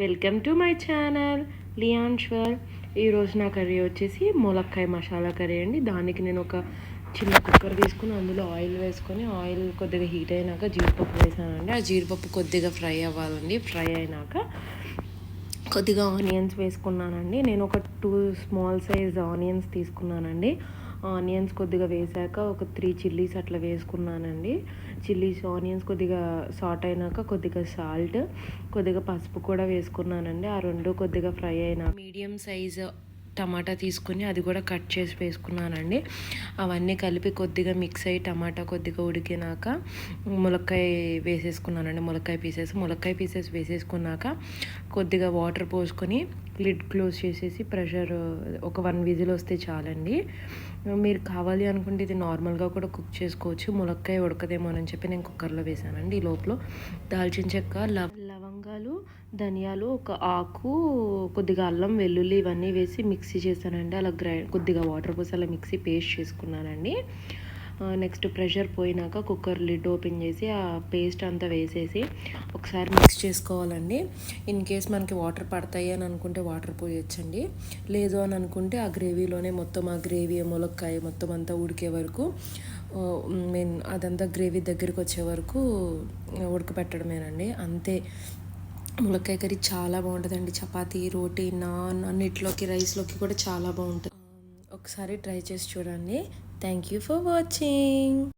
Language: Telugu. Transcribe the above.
వెల్కమ్ టు మై ఛానల్ లియాన్శ్వర్ ఈరోజు నా కర్రీ వచ్చేసి ములక్కాయ మసాలా కర్రీ అండి. దానికి నేను ఒక చిన్న కుక్కర్ తీసుకుని అందులో ఆయిల్ వేసుకొని ఆయిల్ కొద్దిగా హీట్ అయినాక జీడిపప్పు వేసానండి. ఆ జీడిపప్పు కొద్దిగా ఫ్రై అవ్వాలండి. ఫ్రై అయినాక కొద్దిగా ఆనియన్స్ వేసుకున్నానండి. నేను ఒక టూ స్మాల్ సైజ్ ఆనియన్స్ తీసుకున్నానండి. ఆనియన్స్ కొద్దిగా వేసాక ఒక త్రీ చిల్లీస్ అట్లా వేసుకున్నానండి. చిల్లీస్ ఆనియన్స్ కొద్దిగా సాట్ అయినాక కొద్దిగా సాల్ట్ కొద్దిగా పసుపు కూడా వేసుకున్నానండి. ఆ రెండు కొద్దిగా ఫ్రై అయినా మీడియం సైజ్ టమాటా తీసుకుని అది కూడా కట్ చేసి వేసుకున్నానండి. అవన్నీ కలిపి కొద్దిగా మిక్స్ అయ్యి టమాటా కొద్దిగా ఉడికినాక ములక్కాయ వేసేసుకున్నానండి. ములక్కాయ పీసెస్ ములక్కాయ పీసెస్ వేసేసుకున్నాక కొద్దిగా వాటర్ పోసుకొని లిడ్ క్లోజ్ చేసేసి ప్రెషర్ ఒక వన్ విజిల్ వస్తే చాలండి. మీరు కావాలి అనుకుంటే ఇది నార్మల్గా కూడా కుక్ చేసుకోవచ్చు. ములక్కాయ ఉడకదేమో అని చెప్పి నేను కుక్కర్లో వేసానండి ఈ లోపల. దాల్చిన చెక్క లవ్ లవంగాలు ధనియాలు ఒక ఆకు కొద్దిగా అల్లం వెల్లుల్లి ఇవన్నీ వేసి మిక్సీ చేశానండి. అలా గ్రైండ్ కొద్దిగా వాటర్ పోసి అలా మిక్సీ పేస్ట్ చేసుకున్నానండి. నెక్స్ట్ ప్రెషర్ పోయినాక కుక్కర్ లిడ్ ఓపెన్ చేసి ఆ పేస్ట్ అంతా వేసేసి ఒకసారి మిక్స్ చేసుకోవాలండి. ఇన్ కేస్ మనకి వాటర్ పడతాయి అని అనుకుంటే వాటర్ పోయొచ్చండి. లేదు అని అనుకుంటే ఆ గ్రేవీలోనే మొత్తం ఆ గ్రేవీ ములక్కాయ మొత్తం అంతా ఉడికే వరకు మీన్ అదంతా గ్రేవీ దగ్గరికి వచ్చే వరకు ఉడకపెట్టడమేనండి. అంతే. ములక్కాయ కర్రీ చాలా బాగుంటుందండి. చపాతీ రోటీ నాన్ అన్నిట్లోకి రైస్లోకి కూడా చాలా బాగుంటుంది. ఒకసారి ట్రై చేసి చూడండి. Thank you for watching.